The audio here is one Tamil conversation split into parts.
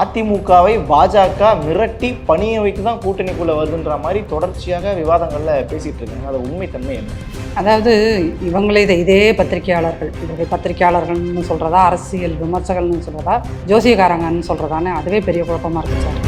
அதிமுகவை பாஜக மிரட்டி பணிய வைத்து தான் கூட்டணிக்குள்ள வருதுன்ற மாதிரி தொடர்ச்சியாக விவாதங்களில் பேசிட்டு இருக்காங்க. அது உண்மைத்தன்மை என்ன? அதாவது இவங்களே இதை இதே பத்திரிகையாளர்கள் இவங்க பத்திரிகையாளர்கள்னு சொல்கிறதா அரசியல் விமர்சகர்கள்னு சொல்கிறதா ஜோசியக்காரங்கன்னு சொல்கிறதானே அதுவே பெரிய குழப்பமாக இருக்கு சார்.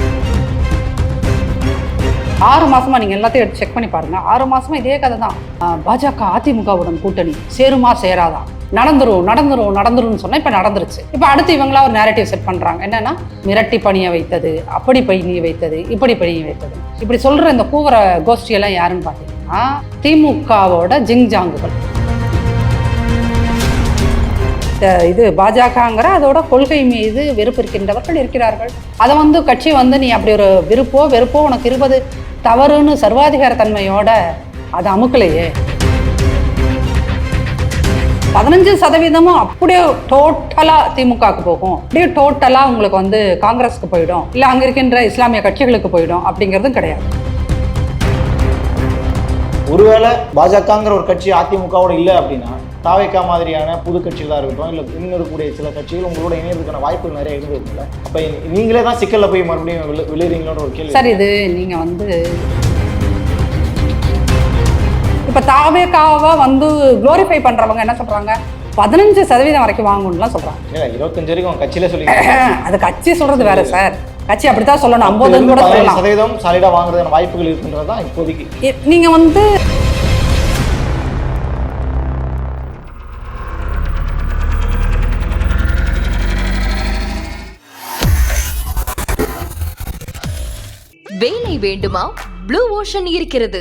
ஆறு மாசமா நீங்கள் எல்லாத்தையும் செக் பண்ணி பாருங்க. ஆறு மாசமா இதே கதை தான் பாஜக அதிமுகவுடன் கூட்டணி சேருமா சேராதான் நடந்துரும் நடந்துரும் நடந்துரும்னு சொன்னால் இப்போ நடந்துருச்சு. இப்போ அடுத்து இவங்களா ஒரு நேரட்டிவ் செட் பண்ணுறாங்க என்னன்னா மிரட்டி பணிய வைத்தது அப்படி பணிய வைத்தது இப்படி பணிய வைத்தது. இப்படி சொல்கிற இந்த கூவர கோஷ்டியெல்லாம் யாருன்னு பார்த்தீங்கன்னா திமுகவோட ஜிங்ஜாங்குகள் இந்த இது பாஜகங்கிற அதோட கொள்கை மீது வெறுப்பு இருக்கின்றவர்கள் இருக்கிறார்கள். அதை வந்து கட்சி வந்து நீ அப்படி ஒரு விருப்போ வெறுப்போ உனக்கு இருப்பது தவறுன்னு சர்வாதிகார தன்மையோட அது அமுக்கலையே. பதினஞ்சு சதவீதமும் அப்படியே டோட்டலா திமுகவுக்கு போகும். அப்படியே டோட்டலா உங்களுக்கு வந்து காங்கிரஸுக்கு போயிடும். இல்ல அங்க இருக்கின்ற இஸ்லாமிய கட்சிகளுக்கு போயிடும் அப்படிங்கிறதும் கிடையாது. ஒருவேளை பாஜகங்கிற ஒரு கட்சி அதிமுகவோட இல்லை அப்படின்னா தாவேக்கா மாதிரியான புது கட்சிகளாக இருக்கட்டும் இல்லை இன்னும் இருக்கக்கூடிய சில கட்சிகள் உங்களோட இணையதுக்கான வாய்ப்புகள் நிறைய இருந்திருக்குல்ல அப்போ நீங்களே தான் சிக்கல்ல போய் மறுபடியும் விழு விழுறீங்களோன்ற ஒரு கேள்வி. சார் இது நீங்க வந்து இப்ப தாவேக்காவை வந்து குளோரிஃபை பண்றவங்க என்ன சொல்றாங்க? பதினஞ்சு சதவீதம் வரைக்கும் வாங்கணும்லாம் சொல்றாங்க. இல்லை இருபத்தஞ்சு வரைக்கும் கட்சியில சொல்லி அது கட்சி சொல்றது வேற சார். கட்சி அப்படித்தான் சொல்லணும். ஐம்பதுன்னு கூட சொல்லலாம். சதவீதம் சாலிடா வாங்குறதுக்கான வாய்ப்புகள் இருக்குன்றது தான் இப்போதைக்கு. இ- நீங்க வந்து வேலை வேண்டுமா? ப்ளூ ஓஷன் இருக்கிறது.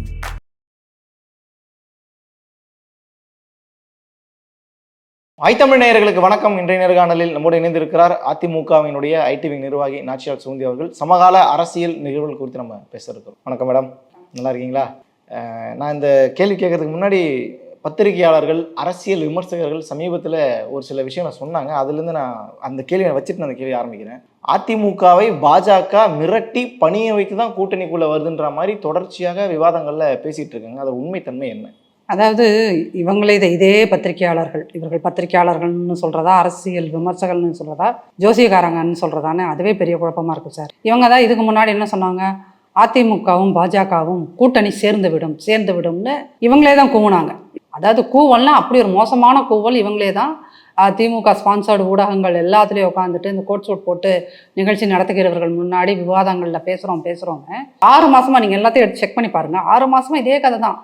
ஐத்தமிழ் நேயர்களுக்கு வணக்கம். இன்றைய நேர்காணலில் நம்மோடு இணைந்திருக்கிறார் அதிமுகவினுடைய ஐடிவி நிர்வாகி நாச்சியார் சுந்தி அவர்கள். சமகால அரசியல் நிகழ்வுகள் குறித்து நம்ம பேச இருக்கோம் வணக்கம் மேடம். நல்லா இருக்கீங்களா? நான் இந்த கேள்வி கேட்கறதுக்கு முன்னாடி பத்திரிகையாளர்கள் அரசியல் விமர்சகர்கள் சமீபத்தில் ஒரு சில விஷயங்களை சொன்னாங்க. அதுலேருந்து நான் அந்த கேள்வியை வச்சுட்டு நான் அந்த கேள்வி ஆரம்பிக்கிறேன். அதிமுகவை பாஜக மிரட்டி பணியை வைத்து தான் கூட்டணிக்குள்ளே வருதுன்ற மாதிரி தொடர்ச்சியாக விவாதங்களில் பேசிகிட்டு இருக்காங்க. அது உண்மைத்தன்மை என்ன? அதாவது இவங்களே இதை இதே பத்திரிகையாளர்கள் இவர்கள் பத்திரிகையாளர்கள்னு சொல்கிறதா அரசியல் விமர்சகர்கள்னு சொல்கிறதா ஜோசியக்காரங்கன்னு சொல்கிறதானே அதுவே பெரிய குழப்பமாக இருக்குது சார். இவங்க தான் இதுக்கு முன்னாடி என்ன சொன்னாங்க? அதிமுகவும் பாஜகவும் கூட்டணி சேர்ந்து விடும் சேர்ந்து விடும்னு இவங்களே தான் கூவுனாங்க. அதாவது கூவல்னா அப்படி ஒரு மோசமான கூவல் இவங்களே தான் திமுக ஸ்பான்சர்டு ஊடகங்கள் எல்லாத்துலேயும் உட்காந்துட்டு இந்த கோட் சூட் போட்டு நிகழ்ச்சி நடத்துகிறவர்கள் முன்னாடி விவாதங்களில் பேசுகிறோம் பேசுகிறோங்க ஆறு மாதமாக நீங்கள் எல்லாத்தையும் எடுத்து செக் பண்ணி பாருங்கள் ஆறு மாதமாக இதே கதை தான்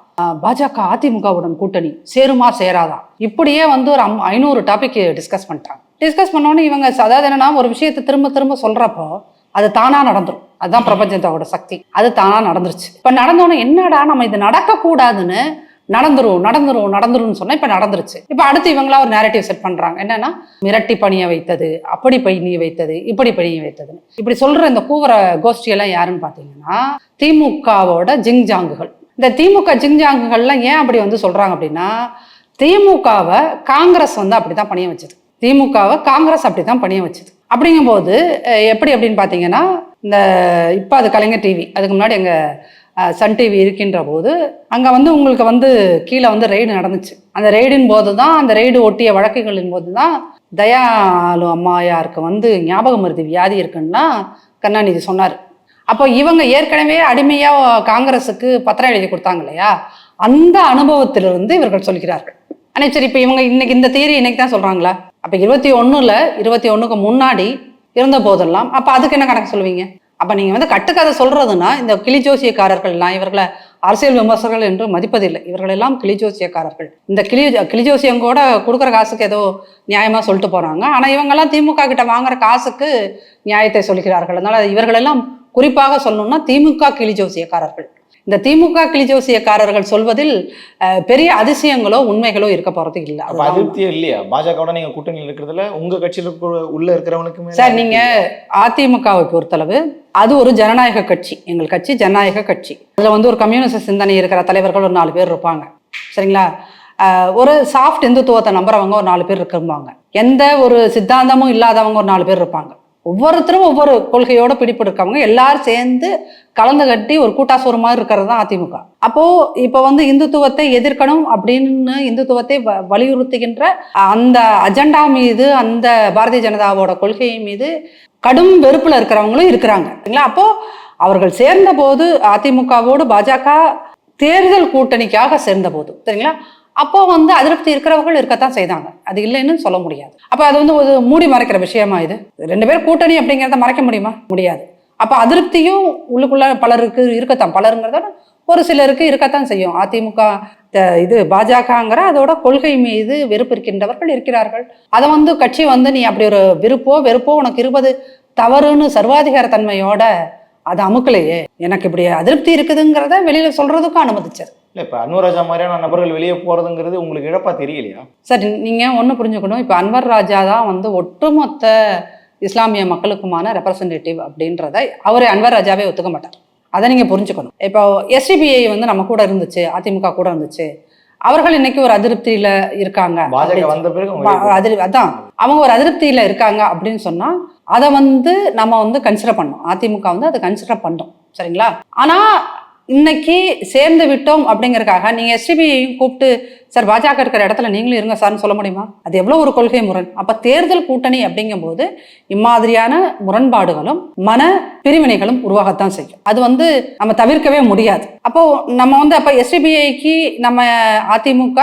பாஜக அதிமுகவுடன் கூட்டணி சேருமா சேராதா? இப்படியே வந்து ஒரு ஐநூறு டாபிக் டிஸ்கஸ் பண்ணிட்டாங்க. டிஸ்கஸ் பண்ணோன்னே இவங்க அதாவது என்னன்னா ஒரு விஷயத்தை திரும்ப திரும்ப சொல்கிறப்போ அது தானாக நடந்துரும். அதுதான் பிரபஞ்சத்தோட சக்தி. அது தானாக நடந்துருச்சு. இப்போ நடந்தோன்னே என்னடா நம்ம இது நடக்கக்கூடாதுன்னு நடந்துரும் நடந்துரும் நடந்துரும்னு சொன்னால் இப்போ நடந்துருச்சு. இப்போ அடுத்து இவங்களா ஒரு நேரட்டிவ் செட் பண்ணுறாங்க என்னன்னா மிரட்டி பணிய வைத்தது அப்படி பணிய வைத்தது இப்படி பணிய வைத்தது இப்படி சொல்கிற இந்த கூவர கோஷ்டியெல்லாம் யாருன்னு பார்த்தீங்கன்னா திமுகவோட ஜிங்ஜாங்குகள். இந்த திமுக ஜிங்ஜாங்குகள்லாம் ஏன் அப்படி வந்து சொல்கிறாங்க அப்படின்னா திமுகவை காங்கிரஸ் வந்து அப்படி தான் பணிய வச்சது. திமுகவை காங்கிரஸ் அப்படி தான் பணிய வச்சது. அப்படிங்கும்போது எப்படி அப்படின்னு பார்த்தீங்கன்னா இந்த இப்போ அது கலைஞர் டிவி அதுக்கு முன்னாடி எங்கள் சன் டிவி இருக்கின்ற போது அங்கே வந்து உங்களுக்கு வந்து கீழே வந்து ரெய்டு நடந்துச்சு. அந்த ரெய்டின் போது தான் அந்த ரெய்டு ஒட்டிய வழக்குகளின் போது தான் தயாலு அம்மாயாருக்கு வந்து ஞாபகம் மருதி வியாதி இருக்குன்னா கருணாநிதி சொன்னார். அப்போ இவங்க ஏற்கனவே அடிமையாக காங்கிரஸுக்கு பத்திரம் எழுதி கொடுத்தாங்க இல்லையா? அந்த அனுபவத்திலிருந்து இவர்கள் சொல்கிறார்கள். ஆனால் சரி இப்போ இவங்க இன்னைக்கு இந்த தேரி இன்னைக்கு தான் சொல்கிறாங்களா அப்போ இருபத்தி ஒன்றில் இருபத்தி ஒன்றுக்கு முன்னாடி இருந்த போதெல்லாம் அப்போ அதுக்கு என்ன கணக்கு சொல்லுவீங்க? அப்போ நீங்கள் வந்து கட்டுக்கதை சொல்கிறதுனா இந்த கிளிஜோசியக்காரர்கள்லாம் இவர்களை அரசியல் விமர்சகர்கள் என்று மதிப்பதில்லை. இவர்களெல்லாம் கிளிஜோசியக்காரர்கள் இந்த கிளி கிளிஜோசியம் கூட கொடுக்குற காசுக்கு ஏதோ நியாயமாக சொல்லிட்டு போகிறாங்க ஆனால் இவங்கெல்லாம் திமுக கிட்ட வாங்குற காசுக்கு நியாயத்தை சொல்கிறார்கள். அதனால இவர்களெல்லாம் குறிப்பாக சொல்லணும்னா திமுக கிளிஜோசியக்காரர்கள் இந்த திமுக கிளிஜோசியக்காரர்கள் சொல்வதில் பெரிய அதிசயங்களோ உண்மைகளோ இருக்க போறது இல்லை. அதிருப்தியே இல்லையா? பாஜகவோட நீங்க கூட்டணியில் இருக்கிறதுல உங்க கட்சியில உள்ள இருக்கிறவனுக்குமே சார் நீங்க அதிமுகவை பொறுத்தளவு அது ஒரு ஜனநாயக கட்சி. எங்கள் கட்சி ஜனநாயக கட்சி. அதுல வந்து ஒரு கம்யூனிஸ்ட் சிந்தனை இருக்கிற தலைவர்கள் ஒரு நாலு பேர் இருப்பாங்க. சரிங்களா? ஒரு சாஃப்ட் இந்துத்துவத்தை நம்புறவங்க ஒரு நாலு பேர் இருக்கும்பாங்க எந்த ஒரு சித்தாந்தமும் இல்லாதவங்க ஒரு நாலு பேர் இருப்பாங்க. ஒவ்வொருத்தரும் ஒவ்வொரு கொள்கையோட பிடிப்பு இருக்கவங்க எல்லாரும் சேர்ந்து கலந்து கட்டி ஒரு கூட்டாசோறு மாதிரி இருக்கிறது தான் அதிமுக. அப்போ இப்போ வந்து இந்துத்துவத்தை எதிர்க்கணும் அப்படின்னு இந்துத்துவத்தை வ- வலியுறுத்துகின்ற அந்த அஜெண்டா மீது அந்த பாரதிய ஜனதாவோட கொள்கை மீது கடும் வெறுப்புல இருக்கிறவங்களும் இருக்கிறாங்க. சரிங்களா அப்போ அவர்கள் சேர்ந்த போது அதிமுகவோடு பாஜக தேர்தல் கூட்டணிக்காக சேர்ந்த போது சரிங்களா? அப்போ வந்து அதிருப்தி இருக்கிறவர்கள் இருக்கத்தான் செய்தாங்க. அது இல்லைன்னு சொல்ல முடியாது. அப்போ அது வந்து ஒரு மூடி மறைக்கிற விஷயமா இது? ரெண்டு பேர் கூட்டணி அப்படிங்கிறத மறைக்க முடியுமா? முடியாது. அப்போ அதிருப்தியும் உள்ளுக்குள்ள பலருக்கு இருக்கத்தான். பலருங்கிறத ஒரு சிலருக்கு இருக்கத்தான் செய்யும். அதிமுக த- இது பாஜகங்கிற அதோட கொள்கை மீது வெறுப்பு இருக்கின்றவர்கள் இருக்கிறார்கள். அதை வந்து கட்சி வந்து நீ அப்படி ஒரு விருப்போ வெறுப்போ உனக்கு இருப்பது தவறுன்னு சர்வாதிகார தன்மையோட அது அமுக்கலையே. எனக்கு இப்படி அதிருப்தி இருக்குதுங்கிறத வெளியில சொல்றதுக்கும் அனுமதிச்சது. இல்லை இப்போ அன்வராஜா மாதிரியான நபர்கள் வெளியே போகிறதுங்கிறது உங்களுக்கு இழப்பா தெரியலையா? சரி நீங்கள் ஒன்று புரிஞ்சுக்கணும். இப்போ அன்வர் ராஜா தான் வந்து ஒட்டுமொத்த இஸ்லாமிய மக்களுக்குமான ரெப்ரசன்டேட்டிவ் அப்படின்றத அவரே அன்வர் ராஜாவே ஒத்துக்க மாட்டார். அதை நீங்கள் புரிஞ்சுக்கணும். இப்போ எஸ்டிபிஐ வந்து நம்ம கூட இருந்துச்சு அதிமுக கூட இருந்துச்சு. அவர்கள் இன்னைக்கு ஒரு அதிருப்தியில இருக்காங்க. அதான். அவங்க ஒரு அதிருப்தியில இருக்காங்க அப்படின்னு சொன்னா அதை வந்து நம்ம வந்து கன்சிடர் பண்ணோம். அதிமுக வந்து அதை கன்சிடர் பண்ணோம். சரிங்களா? ஆனா இன்னைக்கு சேர்ந்து விட்டோம் அப்படிங்கறதுக்காக நீங்க எஸ்டிபியையும் கூப்பிட்டு சார் பாஜக இருக்கிற இடத்துல நீங்களும் இருங்க சார்னு சொல்ல முடியுமா? அது எவ்வளவு ஒரு கொள்கை முரண். அப்ப தேர்தல் கூட்டணி அப்படிங்கும்போது இம்மாதிரியான முரண்பாடுகளும் மன பிரிவினைகளும் உருவாகத்தான் செய்யும். அது வந்து நம்ம தவிர்க்கவே முடியாது. அப்போ நம்ம வந்து அப்ப எஸ்டிபிஐக்கு நம்ம அதிமுக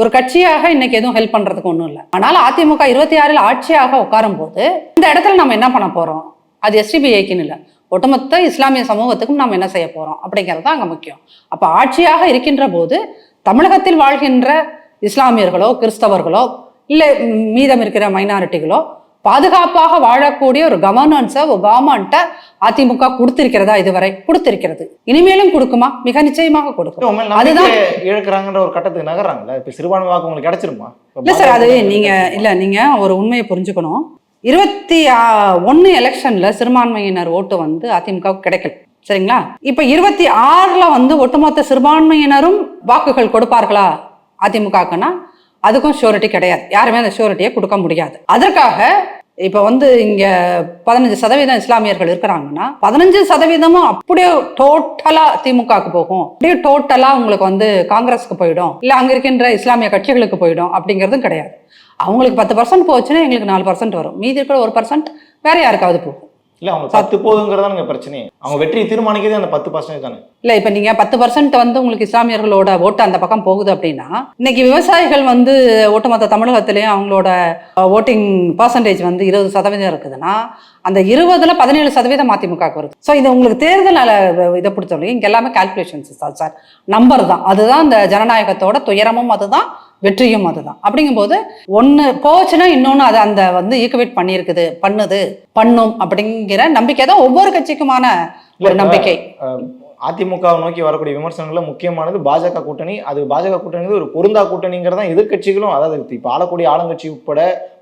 ஒரு கட்சியாக இன்னைக்கு எதுவும் ஹெல்ப் பண்றதுக்கு ஒன்றும் இல்லை. ஆனால் அதிமுக இருபத்தி ஆறில் ஆட்சியாக உட்காரும் போது இந்த இடத்துல நம்ம என்ன பண்ண போறோம்? அது எஸ்டிபிஐக்குன்னு இல்லை. ஒட்டுமொத்த இஸ்லாமிய சமூகத்துக்கும் நாம் என்ன செய்ய போறோம்? அப்படிங்கிறது தான் அங்கே முக்கியம். அப்போ ஆட்சியாக இருக்கின்ற போது தமிழகத்தில் வாழ்கின்ற இஸ்லாமியர்களோ கிறிஸ்தவர்களோ இல்லை மீதம் இருக்கிற மைனாரிட்டிகளோ பாதுகாப்பாக வாழக்கூடிய ஒரு கவர்னன்ஸை ஒரு கவர்மெண்ட்டை அதிமுக கொடுத்திருக்கிறதா இதுவரை? கொடுத்திருக்கிறது. இனிமேலும் கொடுக்குமா? மிக நிச்சயமாக கொடுக்கும். அதுதான் இழக்கிறாங்கன்ற ஒரு கட்டத்துக்கு நகர்றாங்கல்ல? இப்போ சிறுபான்மை வாக்கு உங்களுக்கு கிடைச்சிருமா? இல்ல சார் அது பாஜக நீங்க இல்ல நீங்க ஒரு உண்மையை புரிஞ்சுக்கணும். இருபத்தி ஒன்று எலெக்ஷனில் சிறுபான்மையினர் ஓட்டு வந்து அதிமுகவுக்கு கிடைக்கல. சரிங்களா? இப்போ இருபத்தி ஆறில் வந்து ஒட்டுமொத்த சிறுபான்மையினரும் வாக்குகள் கொடுப்பார்களா அதிமுகக்குன்னா? அதுக்கும் ஷூரிட்டி கிடையாது. யாருமே அந்த ஷூரிட்டியை கொடுக்க முடியாது. அதற்காக இப்போ வந்து இங்கே பதினஞ்சு சதவீதம் இஸ்லாமியர்கள் இருக்கிறாங்கன்னா பதினஞ்சு சதவீதமும் அப்படியே டோட்டலா திமுகவுக்கு போகும். அப்படியே டோட்டலா உங்களுக்கு வந்து காங்கிரஸ்க்கு போயிடும். இல்லை அங்கே இருக்கின்ற இஸ்லாமிய கட்சிகளுக்கு போயிடும் அப்படிங்கிறதும் கிடையாது. அவங்களுக்கு பத்து பர்சன்ட் போச்சுன்னா எங்களுக்கு நாலு பர்சன்ட் வரும். மீதி இருக்கிற ஒரு பர்சன்ட் வேற யாருக்காவது போகும். இல்ல அவங்க பத்து போதுங்கிறதா நீங்க பிரச்சனை. அவங்க வெற்றியை தீர்மானிக்கிறது அந்த பத்து பர்சன்டேஜ் தானே. இல்ல இப்ப நீங்க பத்து பர்சன்ட் வந்து உங்களுக்கு இஸ்லாமியர்களோட ஓட்டு அந்த பக்கம் போகுது அப்படின்னா இன்னைக்கு விவசாயிகள் வந்து ஒட்டுமொத்த தமிழகத்திலேயும் அவங்களோட ஓட்டிங் பர்சன்டேஜ் வந்து இருபது சதவீதம் இருக்குதுன்னா அந்த இருபதுல பதினேழு சதவீதம் அதிமுக வருது. ஸோ இது உங்களுக்கு தேர்தல் இதை பொறுத்தவரைக்கும் இங்க எல்லாமே கால்குலேஷன்ஸ் தான் சார் நம்பர் தான். அதுதான் இந்த ஜனநாயகத்தோட துயரமும் அதுதான் வெற்றியும் அதுதான். அப்படிங்கும்போது ஒன்று போச்சுன்னா இன்னொன்று அது அந்த வந்து ஈக்குவேட் பண்ணியிருக்குது பண்ணுது பண்ணும் அப்படிங்கிற நம்பிக்கை தான் ஒவ்வொரு கட்சிக்குமான ஒரு நம்பிக்கை. அதிமுகவை நோக்கி வரக்கூடிய விமர்சனங்கள்ல முக்கியமானது பாஜக கூட்டணி. அது பாஜக கூட்டணி ஒரு பொருந்தா கூட்டணிங்கிறதா எதிர்க்கட்சிகளும் அதாவது இப்போ ஆளக்கூடிய ஆளுங்கட்சி உட்பட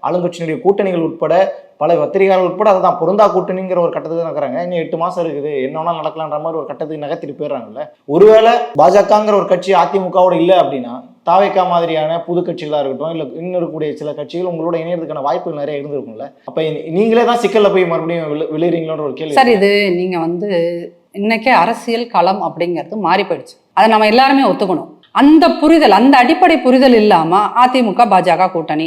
ஆளுங்கட்சியினுடைய கூட்டணிகள் உட்பட பல பத்திரிகையாளர்கள் உட்பட அதுதான் பொருந்தா கூட்டணிங்கிற ஒரு கட்டத்துக்கு நகராங்க இன்னும் எட்டு மாசம் இருக்குது. என்ன வேணாலும் நடக்கலான்ற மாதிரி ஒரு கட்டத்துக்கு நகர்த்திட்டு போயிடுறாங்கல்ல. ஒருவேளை பாஜகங்கிற ஒரு கட்சி அதிமுகவோட இல்லை அப்படின்னா தாவேக்கா மாதிரியான புது கட்சிகளா இருக்கட்டும் இல்ல இன்னும் இருக்கக்கூடிய சில கட்சிகள் உங்களோட இணையறதுக்கான வாய்ப்புகள் நிறைய இருந்திருக்கும்ல. அப்ப நீங்களே தான் சிக்கல்ல போய் மறுபடியும் விழுறீங்களோன்ற ஒரு கேள்வி சார் இது நீங்க வந்து இன்னைக்கே அரசியல் களம் அப்படிங்கிறது மாறி போயிடுச்சு. அதை நம்ம எல்லாருமே ஒத்துக்கணும். அந்த புரிதல் அந்த அடிப்படை புரிதல் இல்லாம அதிமுக பாஜக கூட்டணி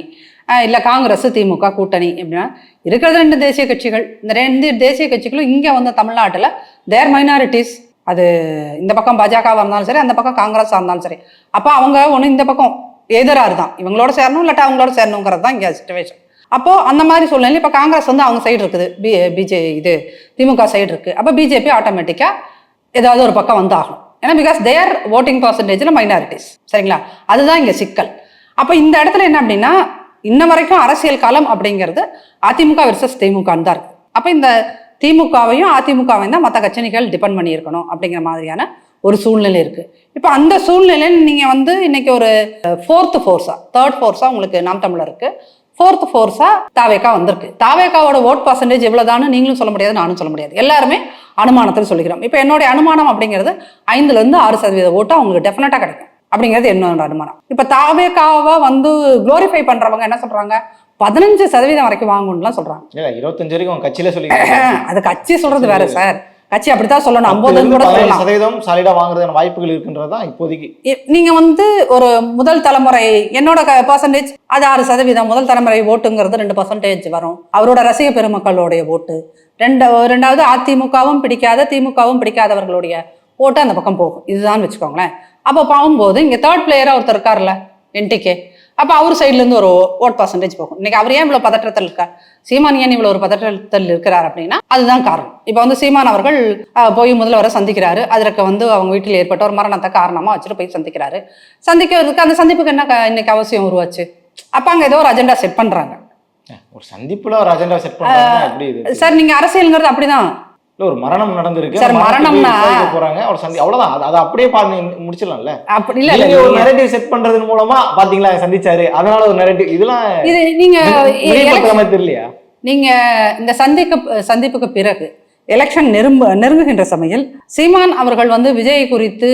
இல்ல காங்கிரஸ் திமுக கூட்டணி எப்படின்னா இருக்கிறது ரெண்டு தேசிய கட்சிகள். இந்த ரெண்டு தேசிய கட்சிகளும் இங்க வந்து தமிழ்நாட்டுல தேர் மைனாரிட்டிஸ் அது இந்த பக்கம் பாஜகவாக இருந்தாலும் சரி அந்த பக்கம் காங்கிரஸாக இருந்தாலும் சரி. அப்போ அவங்க ஒன்று இந்த பக்கம் எதிராரு தான் இவங்களோட சேரணும் இல்லாட்டா அவங்களோட சேரணுங்கிறது தான் இங்கே சுச்சுவேஷன் அப்போ அந்த மாதிரி சூழ்நிலை இப்போ காங்கிரஸ் வந்து அவங்க சைடு இருக்குது. பி பிஜே இது திமுக சைடு இருக்குது அப்போ பிஜேபி ஆட்டோமேட்டிக்காக ஏதாவது ஒரு பக்கம் வந்து ஆகும் ஏன்னா பிகாஸ் தேர் ஓட்டிங் பர்சன்டேஜில் மைனாரிட்டிஸ் சரிங்களா? அதுதான் இங்கே சிக்கல். அப்போ இந்த இடத்துல என்ன அப்படின்னா இன்ன வரைக்கும் அரசியல் காலம் அப்படிங்கிறது அதிமுக வெர்சஸ் திமுகன்னு தான் இருக்குது அப்போ இந்த திமுகவையும் அதிமுகவையும் தான் மற்ற கட்சிகள் டிபெண்ட் பண்ணியிருக்கணும் அப்படிங்கிற மாதிரியான ஒரு சூழ்நிலை இருக்குது இப்போ அந்த சூழ்நிலையில் நீங்கள் வந்து இன்னைக்கு ஒரு ஃபோர்த்து ஃபோர்ஸாக தேர்ட் ஃபோர்ஸாக உங்களுக்கு நாம் தமிழர் இருக்குது ஃபோர்த் ஃபோர்ஸாக தாவேக்கா வந்திருக்கு. தாவேக்காவோட ஓட் பர்சன்டேஜ் எவ்வளோதான்னு நீங்களும் சொல்ல முடியாது நானும் சொல்ல முடியாது. எல்லாருமே அனுமானத்தில் சொல்லிக்கிறோம். இப்போ என்னுடைய அனுமானம் அப்படிங்கிறது ஐந்துலேருந்து ஆறு சதவீத ஓட்டு அவங்களுக்கு டெஃபினட்டாக கிடைக்கும். அப்படிங்கிறது என்னோட அனுமானம். இப்போ தாவேக்காவை வந்து குளோரிஃபை பண்ணுறவங்க என்ன சொல்கிறாங்க பதினஞ்சு சதவீதம் வரைக்கும் வாங்கணும்லாம் சொல்றாங்க. இல்ல இருபத்தஞ்சு வரைக்கும் கட்சியில சொல்லி அது கட்சி சொல்றது வேற சார். கட்சி அப்படித்தான் சொல்லணும். ஐம்பதுன்னு கூட சொல்லலாம். சதவீதம் சாலிடா வாங்குறதுக்கான வாய்ப்புகள் இருக்குன்றது தான் இப்போதைக்கு. நீங்க வந்து ஒரு முதல் தலைமுறை என்னோட பர்சன்டேஜ் அது ஆறு சதவீதம். முதல் தலைமுறை ஓட்டுங்கிறது ரெண்டு பர்சன்டேஜ் வரும். அவரோட ரசிக பெருமக்களுடைய ஓட்டு. ரெண்டு ரெண்டாவது அதிமுகவும் பிடிக்காத திமுகவும் பிடிக்காதவர்களுடைய ஓட்டு அந்த பக்கம் போகும். இதுதான் வச்சுக்கோங்களேன். அப்போ பார்க்கும்போது இங்க தேர்ட் பிளேயரா ஒருத்தர் இருக்கார்ல என்டிகே அப்போ அவர் சைட்லேருந்து ஒரு ஓட் பர்சன்டேஜ் போகும். இன்னைக்கு அவர் ஏன் இவ்வளோ பதற்றத்தில் இருக்கார்? சீமான் ஏன் இவ்வளோ ஒரு பதற்றத்தில் இருக்கிறார் அப்படின்னா அதுதான் காரணம். இப்போ வந்து சீமான் அவர்கள் போய் முதல்வரை சந்திக்கிறாரு. அதற்கு வந்து அவங்க வீட்டில் ஏற்பட்ட ஒரு மரணத்தை காரணமாக வச்சுட்டு போய் சந்திக்கிறாரு. சந்திக்கிறதுக்கு அந்த சந்திப்புக்கு என்ன இன்னைக்கு அவசியம் உருவாச்சு? அப்போ அங்கே ஏதோ ஒரு அஜெண்டா செட் பண்ணுறாங்க ஒரு சந்திப்புல ஒரு அஜெண்டா செட் சார் நீங்கள் அரசியல்ங்கிறது அப்படிதான். இல்ல ஒரு மரணம் நடந்திருக்கு. சார், மரணம்னா- போறாங்க. அவர் சந்தி அவ்வளவுதான். அது- அப்படியே பாருங்க முடிச்சிடலாம்ல. அப்படி இல்லை நீங்க ஒரு நெரேட்டிவ் செட் பண்றதன் மூலமா பாத்தீங்களா சந்திச்சாரு? அதனால ஒரு நெரேட்டிவ் இதெல்லாம் இது மாதிரி தெரியலையா? நீங்க இந்த சந்திக்கு சந்திப்புக்கு பிறகு எலெக்ஷன் நெரும்ப நெருங்குகின்ற சமயம் சீமான் அவர்கள் வந்து விஜய் குறித்து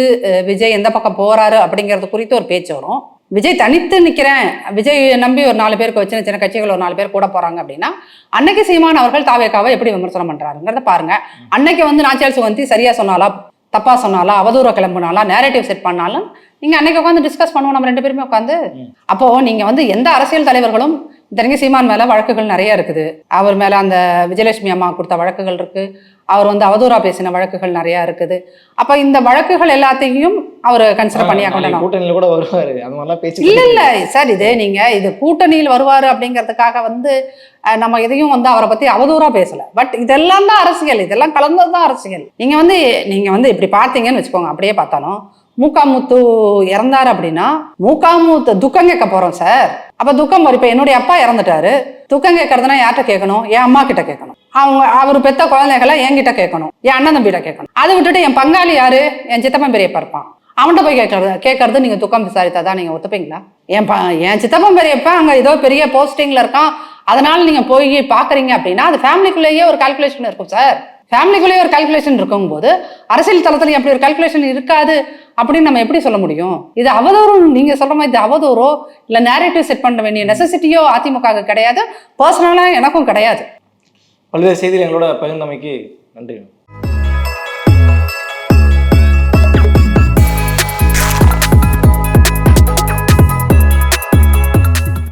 விஜய் எந்த பக்கம் போறாரு அப்படிங்கிறது குறித்து ஒரு பேச்சு வரும். விஜய் தனித்து நிக்கிறேன். விஜய் நம்பி ஒரு நாலு பேருக்கு சின்ன சின்ன கட்சிகள் ஒரு நாலு பேர் கூட போறாங்க அப்படின்னா அன்னைக்கு சீமான் அவர்கள் தாவேக்காவை எப்படி விமர்சனம் பண்றாருங்கிறத பாருங்க. அன்னைக்கு வந்து நாச்சியால் சுகந்தி சரியா சொன்னாலா தப்பா சொன்னாலா அவதூற கிளம்புனாலா நேரேட்டிவ் செட் பண்ணாலும் நீங்க அன்னைக்கு உட்காந்து டிஸ்கஸ் பண்ணுவோம் நம்ம ரெண்டு பேருமே உட்காந்து அப்போ நீங்க வந்து எந்த அரசியல் தலைவர்களும் தெரிஞ்ச சீமான் மேல வழக்குகள் நிறைய இருக்குது. அவர் மேல அந்த விஜயலட்சுமி அம்மா கொடுத்த வழக்குகள் இருக்கு. அவர் வந்து அவதூறா பேசின வழக்குகள் நிறைய இருக்குது. அப்ப இந்த வழக்குகள் எல்லாத்தையும் அவர் கன்சிடர் பண்ணி நாளைக்கு ஆகணும் கூட்டணியில கூட வருவாரு. அந்த மாதிரிலாம் பேச்சு இல்ல இல்ல. சார் இது நீங்க இது கூட்டணியில் வருவாரு அப்படிங்கிறதுக்காக வந்து நம்ம எதையும் வந்து அவரை பத்தி அவதூறா பேசல. பட் இதெல்லாம் தான் அரசியல். இதெல்லாம் கலந்தது தான் அரசியல். நீங்க வந்து நீங்க வந்து இப்படி பார்த்தீங்கன்னு வச்சுக்கோங்க. அப்படியே பார்த்தாலும் மூக்காமுத்து இறந்தார் அப்படின்னா மூக்காமுத்து துக்கம் கேட்க போறோம் சார் அப்ப துக்கம் வரும். இப்ப என்னுடைய அப்பா இறந்துட்டாரு. துக்கம் கேட்கறதுனா யார்கிட்ட கேட்கணும்? என் அம்மா கிட்ட கேட்கணும். அவங்க அவர் பெத்த குழந்தைகளை என்கிட்ட கேட்கணும். என் அண்ணன் தம்பிகிட்ட கேட்கணும். அதை விட்டுட்டு என் பங்காளி யாரு? என் சித்தப்பன் பெரியப்பா இருப்பான். அவன்கிட்ட போய் கேட்கறது கேட்கறது நீங்க துக்கம் விசாரித்தா தான் நீங்க ஒத்துப்பீங்களா? என் என் சித்தப்பன் பெரியப்பா அங்க ஏதோ பெரிய போஸ்டிங்ல இருக்கான். அதனால நீங்க போய் பாக்குறீங்க அப்படின்னா அது ஃபேமிலிக்குள்ளேயே ஒரு கால்குலேஷன் இருக்கும் சார் ஃபேமிலிக்குள்ளேயே ஒரு கால்குலேஷன் இருக்கும் போது அரசியல் தளத்துல அப்படி ஒரு கால்குலேஷன் இருக்காது அப்படின்னு நம்ம எப்படி சொல்ல முடியும்? இது அவதூறும் நீங்க சொல்ற மாதிரி இது அவதூறோ இல்ல நேரேட்டிவ் செட் பண்ண வேண்டிய நெசசிட்டியோ அதிமுக கிடையாது. பர்சனலா எனக்கும் கிடையாது. பல்வேறு செய்திகள் எங்களோட பகிர்ந்தமைக்கு நன்றி.